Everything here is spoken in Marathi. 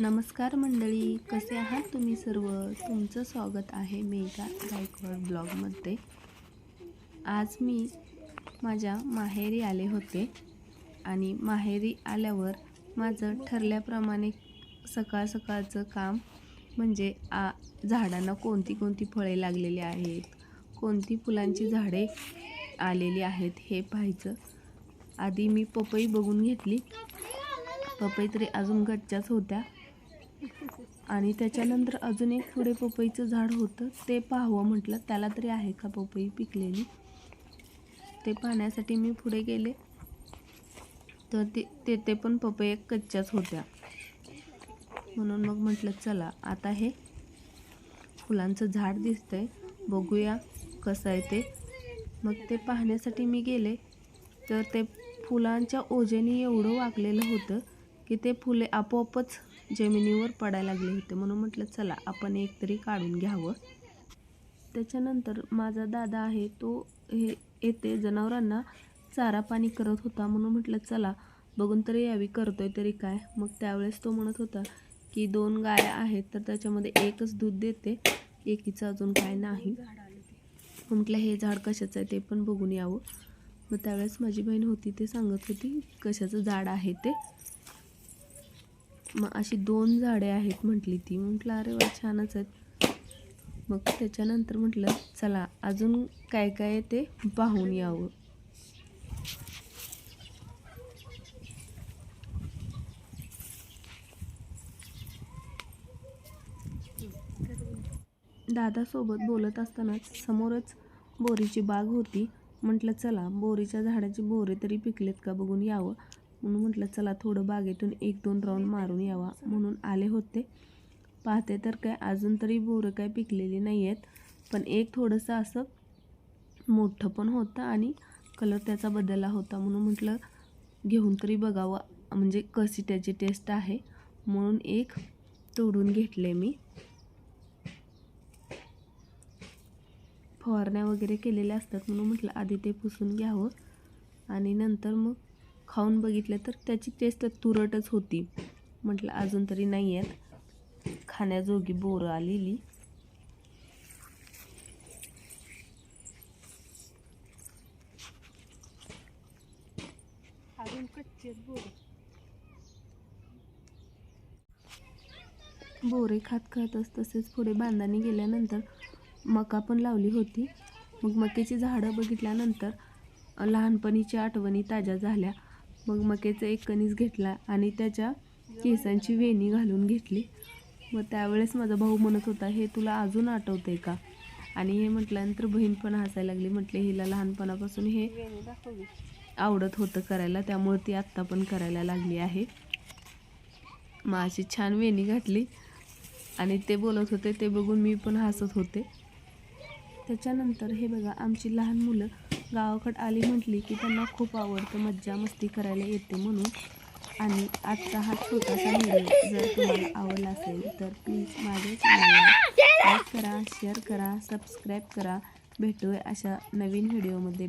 नमस्कार मंडळी कसे आहात तुम्ही सर्व? तुमचं स्वागत आहे मेघा गायकवाड ब्लॉगमध्ये. आज मी माझ्या माहेरी आले होते आणि माहेरी आल्यावर माझं ठरल्याप्रमाणे सकाळ सकाळचं काम म्हणजे आ झाडांना कोणती कोणती फळे लागलेली आहेत कोणती फुलांची झाडे आलेली आहेत हे पाहायचं. आधी मी पपई बघून घेतली. पपई तरी अजून गच्च्याच होत्या. आणि त्याच्यानंतर अजून एक पुढे पपईचं झाड होतं ते पाहावं म्हटलं. त्याला तरी आहे का पपई पिकलेली? ते पाहण्यासाठी मी पुढे गेले. तर ते तेथे पण पपई एक कच्च्याच होत्या. म्हणून मग म्हटलं चला आता हे फुलांचं झाड दिसतंय. बघूया कसं आहे ते. मग ते पाहण्यासाठी मी गेले. तर ते फुलांच्या ओजेने एवढं वाकलेलं होतं की ते फुले आपोआपच जमिनीवर पडायला लागले होते. म्हणून म्हटलं चला आपण एक तरी काढून घ्यावं. त्याच्यानंतर माझा दादा आहे तो हे येते जनावरांना चारा पाणी करत होता. म्हणून म्हटलं चला बघून तरी यावी करतोय तरी काय. मग त्यावेळेस तो म्हणत होता की दोन गाया आहेत तर त्याच्यामध्ये एकच दूध देते एकीचं अजून काय नाही. म्हटलं हे झाड कशाचं आहे ते पण बघून यावं. मग त्यावेळेस माझी बहीण होती ते सांगत होती कशाचं झाड आहे ते? मग अशी दोन झाडे आहेत म्हटली ती. म्हटलं अरे वा छानच आहेत. मग त्याच्यानंतर म्हटलं चला अजून काय काय आहे ते पाहून यावं. दादासोबत बोलत असतानाच समोरच बोरीची बाग होती. म्हटलं चला बोरीच्या झाडाची बोरे तरी पिकलेत का बघून यावं. म्हणून म्हटलं चला थोडं बागेतून एक दोन राऊंड मारून यावा. म्हणून आले होते. पाहते तर काय अजून तरी बोरं काय पिकलेली नाही आहेत पण एक थोडंसं असं मोठं पण होतं आणि कलर त्याचा बदलला होता. म्हणून म्हटलं घेऊन तरी बघावं म्हणजे कशी त्याची टेस्ट आहे. म्हणून एक तोडून घेतले मी. फवारण्या वगैरे केलेल्या असतात म्हणून म्हटलं आधी ते पुसून घ्यावं आणि नंतर मग खाऊन बघितलं तर त्याची टेस्ट तुरटच होती. म्हटलं अजून तरी नाही आहेत. खाण्याजोगी बोरं आलेली. बोर. बोरे खात खातच तसेच पुढे बांधाने गेल्यानंतर मका पण लावली होती. मग मकेची झाडं बघितल्यानंतर लहानपणीच्या आठवणी ताज्या झाल्या. मग मकेचा एक कणीस घेतला आणि त्याच्या केसांची वेणी घालून घेतली. मग त्यावेळेस माझा भाऊ म्हणत होता हे तुला अजून आठवतंय का? आणि हे म्हटल्यानंतर बहीण पण हसायला लागली. म्हटले हिला लहानपणापासून हे आवडत होतं करायला त्यामुळे ती आत्ता पण करायला लागली आहे. मग अशी छान वेणी घातली आणि ते बोलत होते ते बघून मी पण हसत होते. त्याच्यानंतर हे बघा आमची लहान मुलं गावाकडं आली म्हटली की त्यांना खूप आवडतं मज्जा मस्ती करायला येते म्हणून. आणि आजचा हा छोटासा व्हिडिओ जर तुम्हाला आवडला असेल तर प्लीज माझ्या चॅनलला लाईक करा शेअर करा सबस्क्राईब करा. भेटूया अशा नवीन व्हिडिओमध्ये.